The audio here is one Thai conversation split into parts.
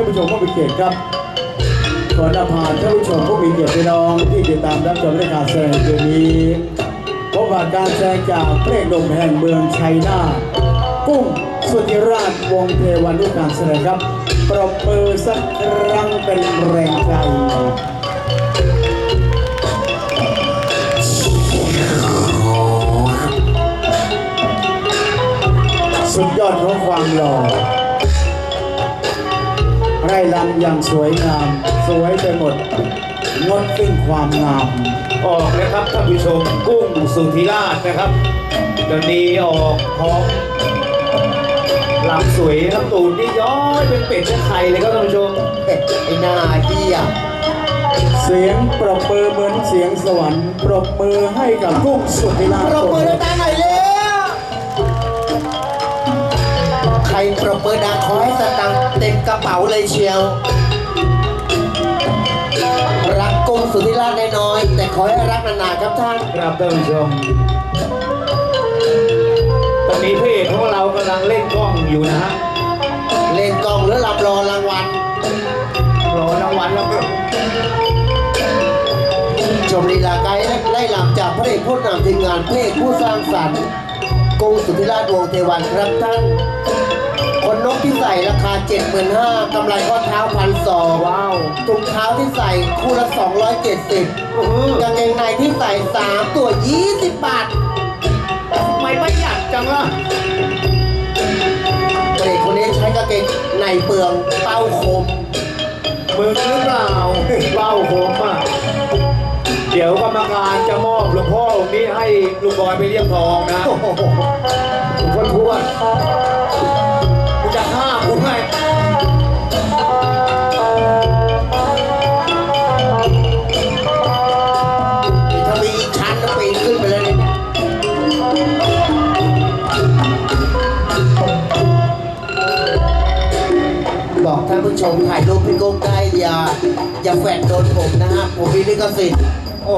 ท่านผู้ชมผู้มีเกียรติครับก่อนจะพาท่านผู้ชมผู้มีเกียรติพี่น้องที่ติดตามรับชมรายการแสดงคืนนี้พบกับการแสดงจากเพลงดมแห่งเมืองชัยนาทกุ้งสุธิราชวงเทวันด้วยการแสดงครับปรบมือสักครั้งเป็นแรงใจสุดยอดของความหล่อ ร่ลำอย่างสวยงาม สวยไปหมด งดสิ้นความงาม ออกนะครับท่านผู้ชมกุ้งสุธิราชนะครับตอนนี้ออกพร้อมลำสวยลำตูนนี่ย้อยเป็นเป็ดเป็นไข่เลยครับท่านผู้ชมไอ้หน้าเหี้ยเสียงปรบมือเหมือนเสียงสวรรค์ปรบมือให้กับกุ้งสุธิราชปรบมือดังๆหน่อยเร็ว ใครปรบมือดังขอให้สตังค์เต็มกระเป๋าเลยเชียว รักกุ้งสุธิราชน้อยๆแต่ขอให้รักนานๆครับท่าน ครับท่านผู้ชม ตอนนี้พระเอกของเรากำลังเล่นกล้องอยู่นะฮะ เล่นกองหรือรับรอรางวัล รอรางวัลแล้วครับชมลีลาไกด์ไล่ลำจากพระเอกผู้นำทีมงานเพลงผู้สร้างสรรค์กุ้งสุธิราชวงศ์เทวันครับท่านค นนกที่ใส่ราคา 75,000กำไรข้อเท้าพันสองว้าวถุงเท้าที่ใส่คู่ละ 270อื้อหือกางเกงในที่ใส่ 3 ตัว 20 บาททำไมประหยัดจังล่ะเด็กคนนี้ใช้กางเกงในเปลืองเป้าคม มึงหรือเปล่าเบ้าผมอะ เดี๋ยวกรรมการจะมอบหลวงพ่อองค์นี้ให้ลุงบอยไปเรียบทองนะโอ้โหผมคนทวน ชมถ่ายรูปพี่โก้ได้อย่าอย่าแฝงโดนผมนะฮะผมมีลิขสิทธิ์โอ้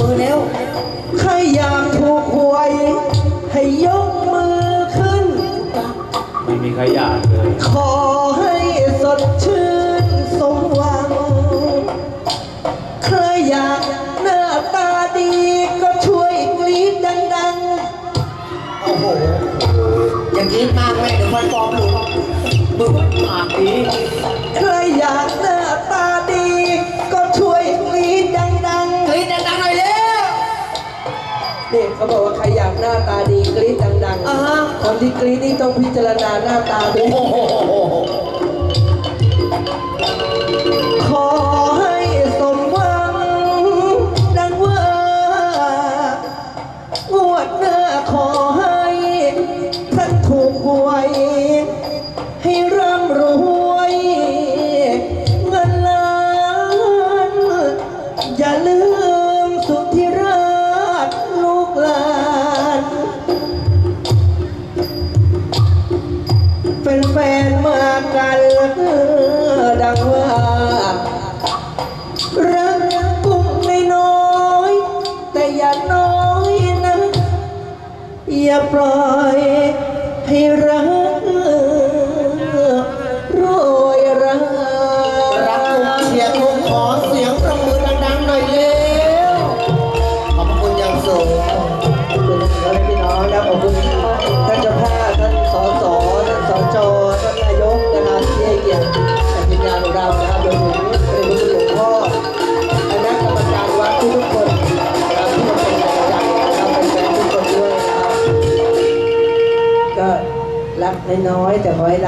มือแล้วใครอยากถูกหวย ให้ยกมือขึ้น ไม่มีใครอยากเลยขอให้สดชื่นสมหวัง ใครอยากหน้าตาดีก็ช่วยกรี๊ดดังๆ โอ้โห อย่างนี้มากแม่เดี๋ยวมันฟอมหนูมึงปากดี นี่เขาบอกว่าใครอยากหน้าตาดีกรี๊ดดังอ่าฮะ ๆ คนที่กรี๊ดนี่ต้องพิจารณาหน้าตาด้โอ้วยโห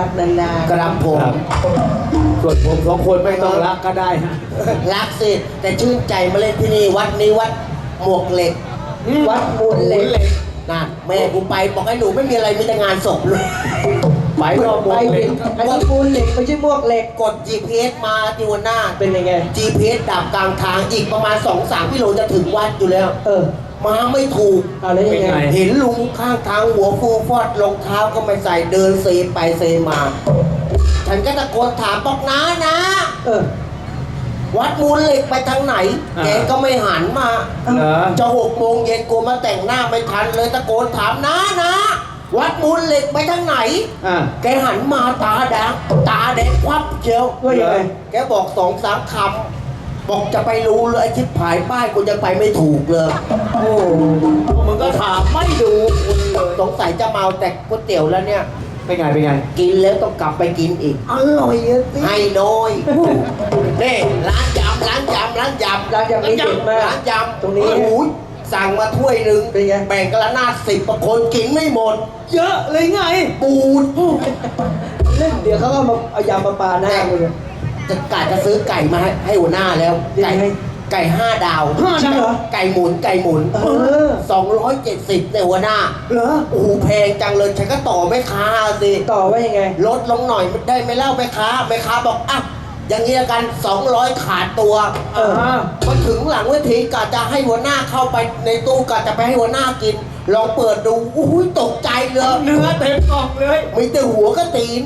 รักนานกระผมครับส่วนผมสองคนไม่ต้องรักก็ได้ฮะรักสิ แต่ชื่นใจมาเล่นที่นี่ วัดนี้วัดหมวกเหล็กๆวัดมูลเหล็กนั่นแม่กูไปบอกให้หนูไม่มีอะไรมีแต่งานศพเลยไปรอบวไปงเลผิยดอันนี้มูลเหล็กไม่ใช่มวกเหล็ก กด GPS มาที่หัวหน้า เป็นยังไง GPS ดับกลางทางอีกประมาณ 2-3กิโลจะถึงวัดอยู่แล้ว เออ มาไม่ถูกเอาแล้วยังไงเป็นไง เห็นลุงข้างทางหัวฟูฟอดรองเท้าก็ไม่ใส่เดินเซไปเซมา ฉันก็ตะโกนถามบอกน้านะ เออ วัดมูลเหล็กไปทางไหน อ่าแกก็ไม่หันมา เหรอ จะหกโมงเย็นกูมาแต่งหน้าไม่ทันเลยตะโกนถามน้านะ วัดมูลเหล็กไปทางไหน อะ แกหันมาตาแดงตาแดงควับเชียวว่ายังไง แกบอกสองสามคำ บอกจะไปรู้เลยไอ้ชิบหายป้ายกูยังไปไม่ถูกเลย โอ้มึงก็ถามไม่ดูคุณเลยสงสัยจะเมาแต่ก๋วยเตี๋ยวแล้วเนี่ย เป็นไงเป็นไงกินแล้วต้องกลับไปกินอีก อร่อยอะสิให้น้อยนี่ร้านยำร้านยำร้านยำร้านยำนี่เด็ดมากร้านยำตรงนี้ โอ้โหสั่งมาถ้วยหนึ่งเป็นไง แบ่งกระนาดสิบคนกินไม่หมด เยอะเลยไง ปูด เล่นเดี๋ยวเขาก็มาเอายำมาปาหน้ามึงเลย จะกะจะซื้อไก่มาให้ให้หัวหน้าแล้ว ไก่ยังไงไก่ห้าดาวห้าดาวเหรอไก่หมุนไก่หมุนเออ สองร้อยเจ็ดสิบในยหัวหน้าเหรอ โอ้โหแพงจังเลยฉันก็ต่อแม่ค้าสิ ต่อว่ายังไง ลดลงหน่อยได้ไหม่เล่าแม่ค้าแม่ค้าบอกอะอย่างนี้ละกันสองร้อยขาดตัวเออมาถึงหลังเวทีกะจะให้หัวหน้าเข้าไปในตู้กะจะไปให้หัวหน้ากิน ลองเปิดดูอุ้ยตกใจเลยเนื้อเต็มกล่องเลยมีแต่หัวก็ตีน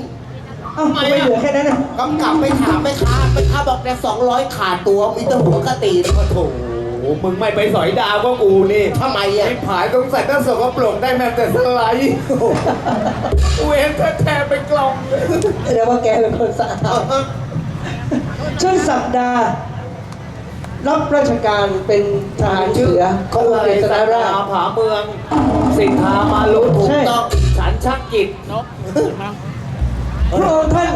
เอ้าทำไม่เหลือแค่นั้นน่ะกำกับไปถามแม่ค้าแม่ค้าบอกเนี่ยสองร้อยขาดตัวมีแต่หัวก็ตีนโอ้โถมึงไม่ไปสอยดาวก็กูนี่ทำไมอะ ไอ้ผายต้องใส่ต้นสกปรกได้แม้แต่สไลด์เว้นแท้ๆเป็นกล่องเลยแสดงว่าแกเป็นคนสะอาดช่วงสัปดาห์รับราชการเป็นทหารเสือของอะไรเกษสัตตรราชผาผาเมือง สิทธามารุถูกใช่ต้องฉันชักกิจ พระองค์ท่าน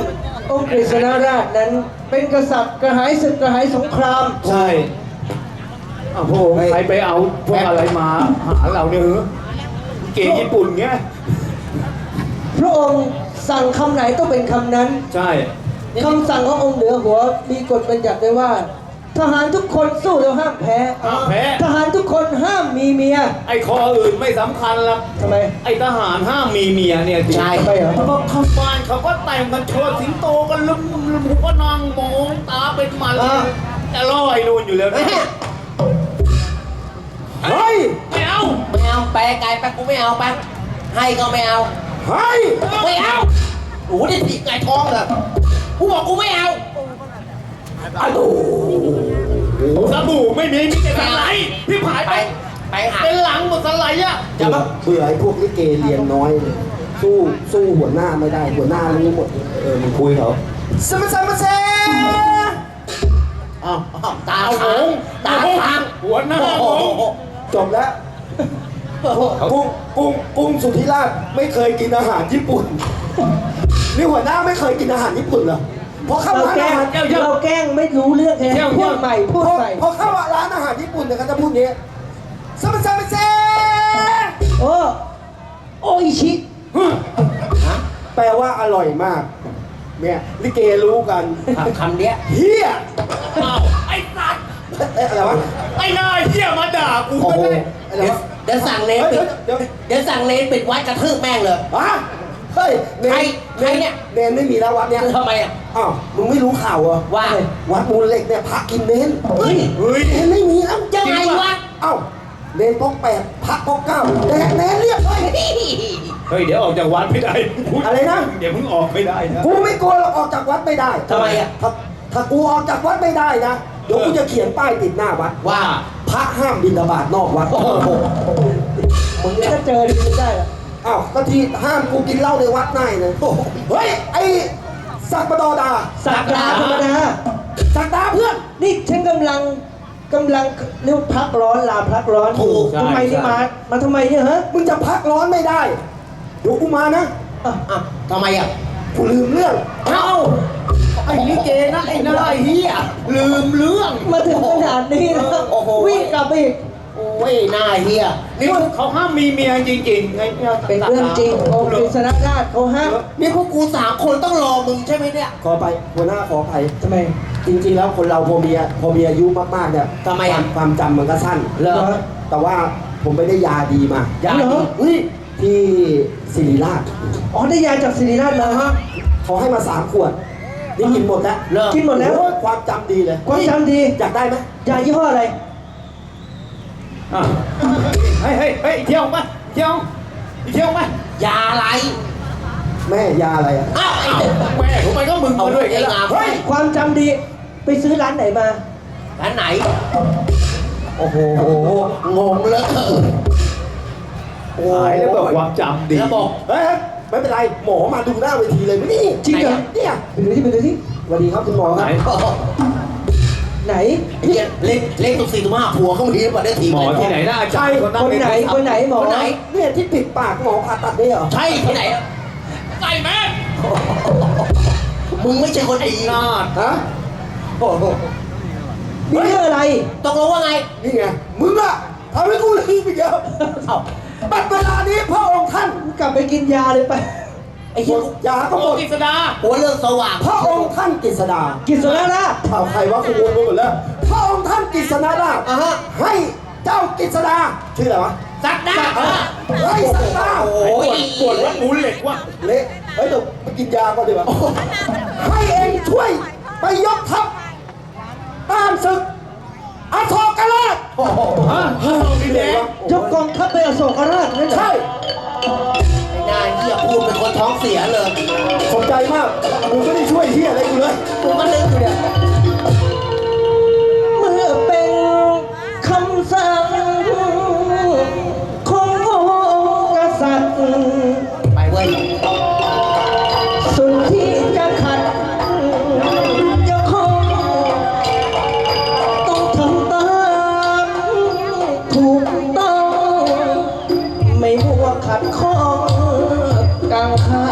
องค์กฤษณราชนั้นเป็นกษัตริย์กระหายศึกกระหายสงคราม ใช่อ้าวพวกใครไปเอาพวกอะไรมา หาเราเนี่ยเหรอเก่งญี่ปุ่นเงี้ยพระองค์สั่งคำไหนต้องเป็นคำนั้น ใช่คำสั่งขององค์เหนือหัวมีกฎบัญญัติไว้ว่า ทหารทุกคนสู้แล้วห้ามแพ้ห้ามแพ้ ทหารทุกคนห้ามมีเมีย ไอ้คออื่นไม่สำคัญหรอกทำไม ไอ้ทหารห้ามมีเมียเนี่ยสิใช่ทำไมเหรอ เพราะข้างบ้านเขาก็แต่งกันโชว์สิงโตกันลุมลุมก็นั่งมองตาเป็นมันจะล่อไอ้นู่นอยู่แล้วนะเฮ้ย ไม่เอาไม่เอาแปลไก่ไปกูไม่เอาไป ให้ก็ไม่เอา เฮ้ย ไม่เอาโอ้โหนี่ถีบไก่ท้องเลยกูบอกกูไม่เอาอ้าวโอ้โห สบู่ไม่มีมีแต่สไลด์พี่ผายไปไป ไปหาเป็นหลังหมดสไลด์อะจะมาเบื่อไอ้พวกลิเกเรียนน้อยเลยสู้สู้หัวหน้าไม่ได้หัวหน้ารู้หมดเออมึงคุยเขาสมสมเซอ้าวอ้าวตาเอาหค้างงตาค้างหัวหน้าโอ้หโหงจบแล้วกุ้งกุ้งกุ้งสุธิราชไม่เคยกินอาหารญี่ปุ่นนี่หัวหน้าไม่เคยกินอาหารญี่ปุ่นเหรอ พอเข้าเราร้านแกล้อางหารเราแกล้งไม่รู้เรื่องแค่พูดใหม่พูดพอใหม่พอเข้าร้านอาหารญี่ปุ่นเนี่ยเขาจะพูดนี้สมสมเซโอ้โอ้อิชิ แปลว่าอร่อยมากเนี่ยลิเกรู้กันคำเนี้ยเฮียอ้าวไอ้สัตว์เอ๊ะอะไรวะไอ้นายเหี้ยมาด่ากูโอ้ก็โหได้อะไรเดี๋ยววะเดี๋ยวสั่งเลนเฮ้ยปิดเดี๋ยวเดี๋ยวเดี๋ยวสั่งเลนปิดวัดกระทืบแม่งเลยอะ เฮ้ยเนใครนใครเนี่ย เนนไม่มีแล้ววัดเนี้ยทำไมอะ อ้าวมึงไม่รู้ข่าวเหรอว่าวัดมูลเหล็กเนี่ยพระกินเนนเฮ้ยเฮ้ยเนนไม่มีแล้วยังไงวะ เอ้าเนนพกแปดพระพกเก้าแดกเนนเรียบเลยเฮ้ยเดี๋ยวออกจากวัดไม่ได้อะไรนะ เดี๋ยวมึงออกไม่ได้นะ กูไม่กลัวหรอกออกจากวัดไม่ได้ทำไมอะ ถ้าถ้ากูออกจากวัดไม่ได้นะ เดี๋ยวกูจะเขียนป้ายติดหน้าวัด ว่า พระห้ามบิณฑบาตนอกวัด โอ้โหมึงถ้าเจอดีไม่ได้เหรอ อ้าวก็ที่ห้ามกูกินเหล้าในวัดได้นะเฮ้ย ไอ้สักปะดอดา สักดาธรรมดา สักดาเพื่อน นี่ฉันกำลังกำลังเรียกว่าพักร้อนลาพักร้อนถูกทำไมนี่มา มาทำไมเนี่ยฮะ มึงจะพักร้อนไม่ได้ เดี๋ยวกูมานะอะอะทำไมอะกูลืมเรื่อง เอ้า ไอ้ลิเกนะไอ้นายเหี้ยลืมเรื่อง มาถึงขนาดนี้นะโอ้โหวิ่งกลับไปอีกโอ้ ยหน้าเฮียนี่เขาห้ามมีเมียจริงๆไงเนี่ยเป็นเรื่องจริงองค์กฤษณราชเขาฮะนี่พวกกูสามคนต้องรอมึงใช่ไหมเนี่ย ขอไปหัวหน้าขอไปทำไม จริงๆแล้วคนเราพอมีพอมีอายุมากๆเนี่ยทำไมอะความจำมันก็สั้นเหรอแต่ว่าผมไปได้ยาดีมายาเหรดีออุ้ยที่ศิริราชอ๋อได้ยาจากศิริราชมาฮะเขาให้มาสามขวดนี่กินหมดแล้วเลิกกินหมดแล้วโอ้ยความจำดีเลย ความจำดีอยากได้ไหมยายี่ห้ออะไร อะเฮ้ยเฮ้ยเฮ้ยเที่ยวมาเที่ยวเที่ยวมายาอะไรแม่ยาอะไรอะอ้าวไอ้เด็กแม่ผมไปก็มึงเอามาด้วยไอ้กันงามเฮ้ยความจำดี ไปซื้อร้านไหนมา ร้านไหน โอ้โหงงเลยหายแล้วแบบความจำดีแล้วบอกเฮ้ยไม่เป็นไรหมอมาดูหน้าเวทีเลยนี่จริงเหรอเนี่ยไปดูที่ไปดูที่สวัสดีครับคุณหมอคไหนรับ ไหนไอ้เฮียเล่นเล่นตุกสี่ตุกห้าผัวเขามีมาได้ทีหมอที่ไหนน่าอาจารย์คนนั้นคนไหนคนไหนหมอคนไหน เนี่ยที่ปิดปากหมอผ่าตัดเนี่ยเหรอใช่ที่ไหนอะใส่แม่มึงไม่ใช่คนดีนาดฮะโอ้โหมีเรื่องอะไร ตกลงว่าไง นี่ไง มึงอะทำให้กูลืมอีกแล้วเอ้า บัดเวลานี้พระองค์ท่าน กลับไปกินยาเลยไป ไอ้เหี้ยยาก็หมดกิษดาหัวเรื่องสว่างพระองค์ท่านกฤษดากินโซดาละข่าวใครว่ากูงงไปหมดแล้วพระองค์ท่านกฤษณราชอะฮะให้เจ้ากฤษดาชื่ออะไรวะสักดาเฮ้ยสักดาโอ้ยปวดว่าหมูเหล็กว่ะเละเฮ้ยเดี๋ยวไปกินยาก่อนดีกว่าให้เองช่วยไปยกทัพต้านศึกอโศกราชฮะดินแดงยกกองทัพไปอโศกราชนั่นเหรอใช่ไอ้นายเหี้ย พูดเป็นคนท้องเสียเลยสนใจมากมึงไม่ได้ช่วยเฮียอะไรกูเลยกูก็นึกอยู่เนี่ยเมื่อเป็นคำสั่งขององค์กษัตริย์ไปเว้ยสุดที่จะขัดยังคงต้องทำตามถูกต้อง ไม่มัวขัดข้อง กังขา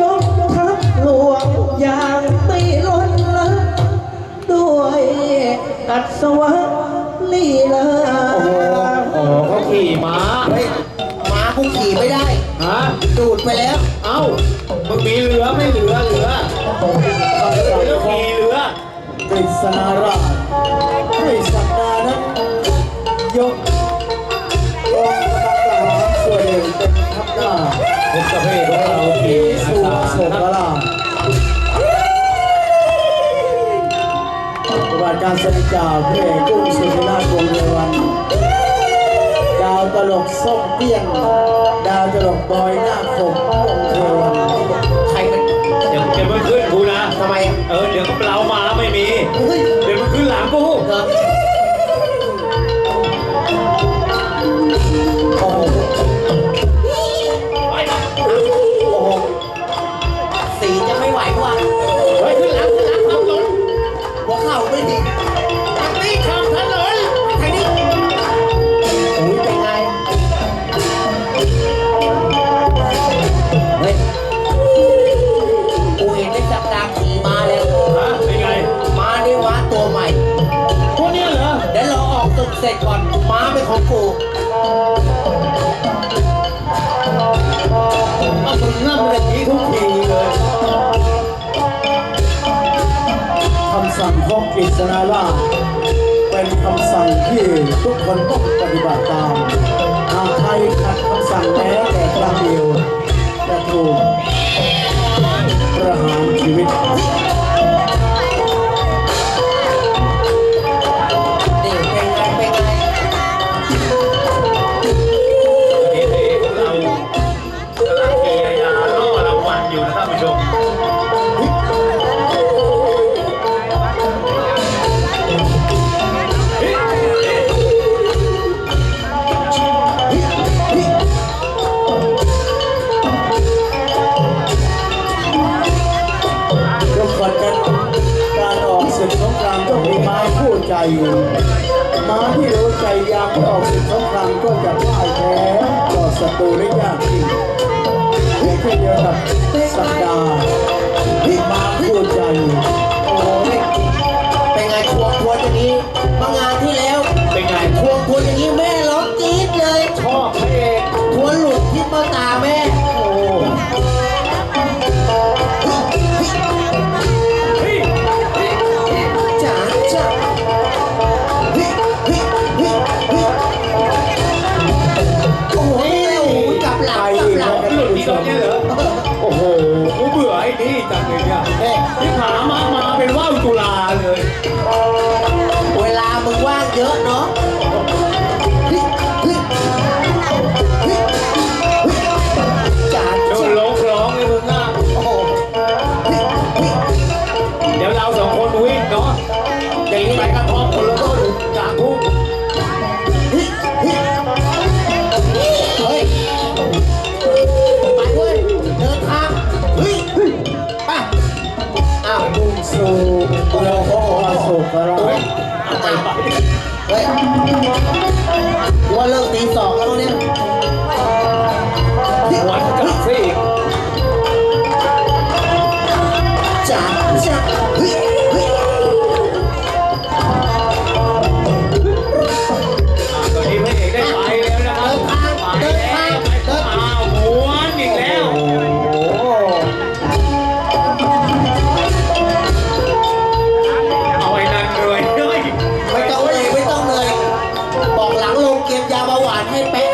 ยกทัพหลวงอย่างไม่ล้นละด้วยอัศวะลีลาอ๋อเขาขี่ม้าเฮ้ยม้ากูขี่ไม่ได้ ฮะดูดไปแล้ว เอ้ามึงมีเรือไม่เหลือเรือเรือขี่เรือกฤษณาราชให้สัปดาห์นั้นยกกาเป็นประเภทของเราขี่สู่สาโศรกนะราชประวัติการแสดงจากพระเอกกุ้งสุธิราชวงศ์เรวันดาวตลกส้มเปี้ยนดาวตลกบอยหน้าคมวงเทวันใครเป็นเดี๋ยวเดี๋ยวมันขึ้นกูนะ ทำไม เออ เดี๋ยวเรามาแล้วไม่มี เฮ้ย เดี๋ยวมันขึ้นหลังกูเกิด ของกฤษณาราเป็นคำสั่งที่ทุกคนต้องปฏิบัติตามหากใครขัดคำสั่งแม้แต่ครั้งเดียวจะถูกประหารชีวิต ปูได้ยากจริงเช่นเดียวกับสัปดาห์ ไปเฮ้ยว่าเลิกตีสองแล้วเนี่ยวันกัจ้าจ้าเฮ้ยานให้เป๊ะ